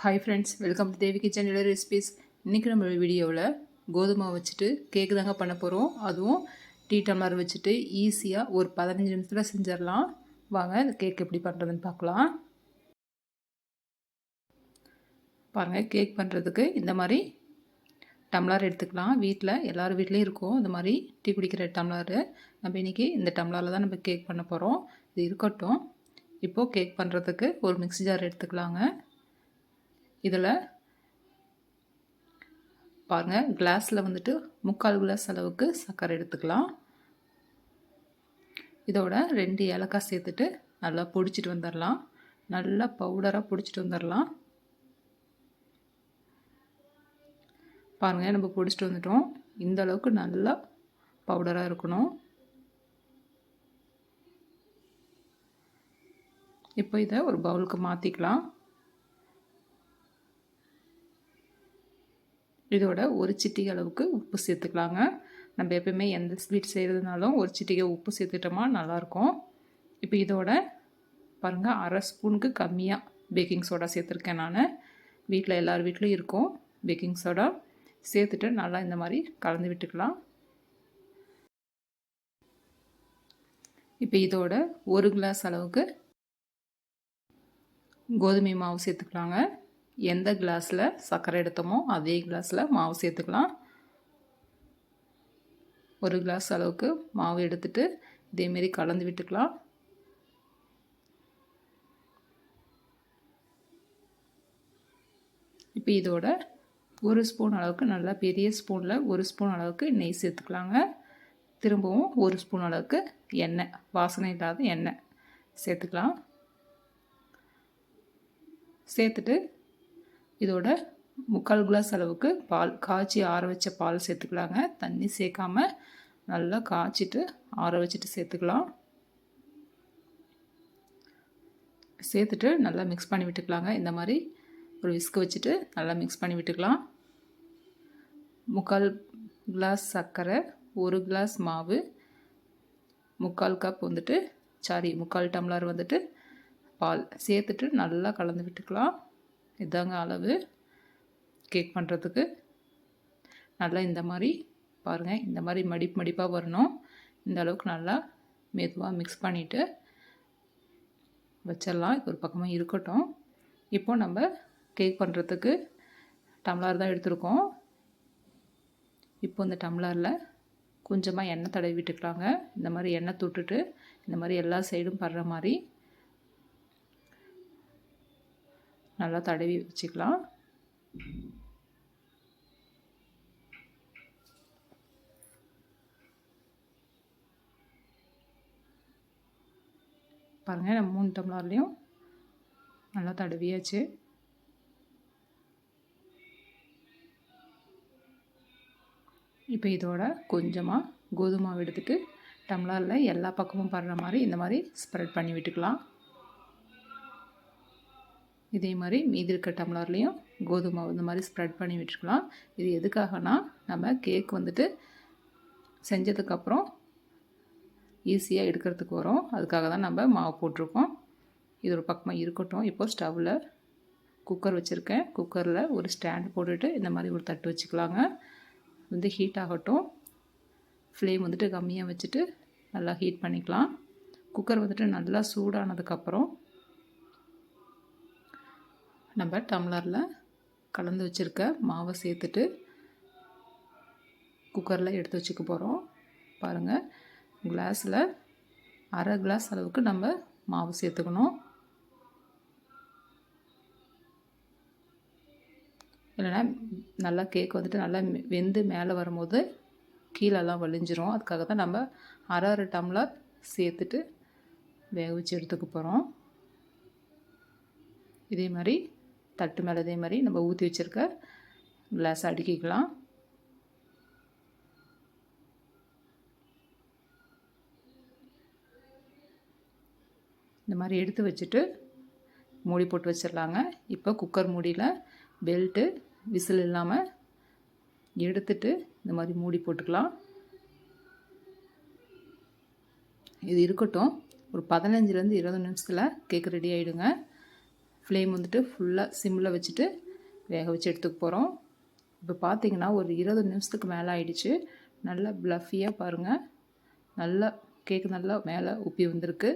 Hi friends welcome to Devi kitchen இல்லை recipes இன்றைக்கி நம்ம வீடியோவில் கோதுமை வச்சுட்டு கேக்கு தாங்க பண்ண போகிறோம் அதுவும் டீ டம்ளர் வச்சுட்டு ஈஸியாக ஒரு பதினஞ்சு நிமிஷத்தில் செஞ்சிடலாம். வாங்க இந்த கேக் எப்படி பண்ணுறதுன்னு பார்க்கலாம். பாருங்கள் கேக் பண்ணுறதுக்கு இந்த மாதிரி டம்ளர் எடுத்துக்கலாம். வீட்டில் எல்லோரும் வீட்லேயும் இருக்கும். இந்த மாதிரி டீ குடிக்கிற டம்ளரு நம்ம இன்றைக்கி இந்த டம்ளரில் தான் நம்ம கேக் பண்ண போகிறோம் இது இருக்கட்டும். இப்போது கேக் பண்ணுறதுக்கு ஒரு மிக்ஸி ஜார் எடுத்துக்கலாங்க. இதில் பாருங்கள் கிளாஸில் வந்துட்டு முக்கால் கிளாஸ் அளவுக்கு சர்க்கரை எடுத்துக்கலாம். இதோட ரெண்டு ஏலக்காய் சேர்த்துட்டு நல்லா பொடிச்சிட்டு வந்துடலாம். நல்லா பவுடராக பிடிச்சிட்டு வந்துடலாம். பாருங்கள் நம்ம பிடிச்சிட்டு வந்துட்டோம். இந்த அளவுக்கு நல்லா பவுடராக இருக்கணும். இப்போ இதை ஒரு பவுலுக்கு மாற்றிக்கலாம் இதோட ஒரு சிட்டிகை அளவுக்கு உப்பு சேர்த்துக்கலாங்க. நம்ம எப்பயுமே எந்த ஸ்வீட் செய்கிறதுனாலும் ஒரு சிட்டிகை உப்பு சேர்த்துட்டோமா நல்லாயிருக்கும். இப்போ இதோட பாருங்கள் அரை ஸ்பூனுக்கு கம்மியாக பேக்கிங் சோடா சேர்த்துருக்கேன் நான். வீட்டில் எல்லார் வீட்லேயும் இருக்கும் பேக்கிங் சோடா. சேர்த்துட்டு நல்லா இந்த மாதிரி கலந்து விட்டுக்கலாம். இப்போ இதோட ஒரு கிளாஸ் அளவுக்கு கோதுமை மாவு சேர்த்துக்கலாங்க. எந்த கிளாஸில் சர்க்கரை எடுத்தோமோ அதே கிளாஸில் மாவு சேர்த்துக்கலாம். ஒரு கிளாஸ் அளவுக்கு மாவு எடுத்துட்டு இதேமாரி கலந்து விட்டுக்கலாம். இப்போ இதோட ஒரு ஸ்பூன் அளவுக்கு நல்லா பெரிய ஸ்பூனில் ஒரு ஸ்பூன் அளவுக்கு நெய் சேர்த்துக்கலாங்க. திரும்பவும் ஒரு ஸ்பூன் அளவுக்கு எண்ணெய் வாசனை இல்லாத எண்ணெய் சேர்த்துக்கலாம். சேர்த்துட்டு இதோட முக்கால் கிளாஸ் அளவுக்கு பால் காய்ச்சி ஆற வச்ச பால் சேர்த்துக்கலாங்க. தண்ணி சேர்க்காம நல்லா காய்ச்சிட்டு ஆற வச்சுட்டு சேர்த்துக்கலாம். சேர்த்துட்டு நல்லா மிக்ஸ் பண்ணி விட்டுக்கலாங்க. இந்த மாதிரி ஒரு விஸ்க் வச்சுட்டு நல்லா மிக்ஸ் பண்ணி விட்டுக்கலாம். முக்கால் கிளாஸ் சர்க்கரை ஒரு கிளாஸ் மாவு முக்கால் கப் வந்துட்டு சாரி முக்கால் டம்ளர் வந்துட்டு பால் சேர்த்துட்டு நல்லா கலந்து விட்டுக்கலாம். இதாங்க அளவு. கேக் பண்ணுறதுக்கு நல்லா இந்த மாதிரி பாருங்கள் இந்த மாதிரி மடிப்பு மடிப்பாக வரணும். இந்த அளவுக்கு நல்லா மெதுவாக மிக்ஸ் பண்ணிவிட்டு வச்சிடலாம். இது ஒரு பக்கமாக இருக்கட்டும். இப்போது நம்ம கேக் பண்ணுறதுக்கு டம்ளர் தான் எடுத்துருக்கோம். இப்போ இந்த டம்ளரில் கொஞ்சமாக எண்ணெய் தடவி விட்டுக்கலாங்க. இந்த மாதிரி எண்ணெய் தொட்டுட்டு இந்த மாதிரி எல்லா சைடும் படுற மாதிரி நல்லா தடவி வச்சுக்கலாம். பாருங்கள் நம்ம மூணு டம்ளர்லேயும் நல்லா தடவியாச்சு. இப்போ இதோட கொஞ்சமாக கோதுமாவை எடுத்துகிட்டு டம்ளரில் எல்லா பக்கமும் படுற மாதிரி இந்த மாதிரி ஸ்ப்ரெட் பண்ணி விட்டுக்கலாம். இதே மாதிரி மீதி இருக்க டம்ளர்லேயும் கோதுமை இந்த மாதிரி ஸ்ப்ரெட் பண்ணி விட்டுருக்கலாம் இது எதுக்காகனா நம்ம கேக் வந்துட்டு செஞ்சதுக்கப்புறம் ஈஸியாக எடுக்கிறதுக்கு வரும். அதுக்காக தான் நம்ம மாவு போட்டிருக்கோம். இது ஒரு பக்கமாக இருக்கட்டும். இப்போது ஸ்டவ்வில் குக்கர் வச்சுருக்கேன். குக்கரில் ஒரு ஸ்டாண்ட் போட்டுட்டு இந்த மாதிரி ஒரு தட்டு வச்சுக்கலாங்க. வந்து ஹீட் ஆகட்டும். ஃப்ளேம் வந்துட்டு கம்மியாக வச்சுட்டு நல்லா ஹீட் பண்ணிக்கலாம். குக்கர் வந்துட்டு நல்லா சூடானதுக்கப்புறம் நம்ம டம்ளரில் கலந்து வச்சுருக்க மாவை சேர்த்துட்டு குக்கரில் எடுத்து வச்சுக்க போகிறோம் பாருங்கள் கிளாஸில் அரை கிளாஸ் அளவுக்கு நம்ம மாவு சேர்த்துக்கணும். இல்லைன்னா நல்லா கேக் வந்துட்டு நல்லா வெந்து மேலே வரும்போது கீழெல்லாம் வலிஞ்சிரும். அதுக்காக தான் நம்ம அரை அரை டம்ளர் சேர்த்துட்டு வேக வச்சு எடுத்துக்க போகிறோம் இதே மாதிரி தட்டு மேலே இதே மாதிரி நம்ம ஊற்றி வச்சுருக்க கிளாஸ் அடுக்கிக்கலாம். இந்த மாதிரி எடுத்து வச்சுட்டு மூடி போட்டு வச்சிடலாங்க. இப்போ குக்கர் மூடியில் பெல்ட்டு விசில் இல்லாமல் எடுத்துட்டு இந்த மாதிரி மூடி போட்டுக்கலாம். இது இருக்கட்டும். ஒரு பதினஞ்சுலேருந்து இருபது நிமிஷத்தில் கேக் ரெடி ஆகிடுங்க ஃப்ளேம் வந்துட்டு ஃபுல்லாக சிம்மில் வச்சுட்டு வேக வச்சு எடுத்துக்க போகிறோம் இப்போ பார்த்தீங்கன்னா ஒரு இருபது நிமிஷத்துக்கு மேலே ஆயிடுச்சு. நல்லா ப்ளஃபியாக பாருங்கள் நல்லா கேக்கு நல்லா மேலே உப்பி வந்திருக்கு.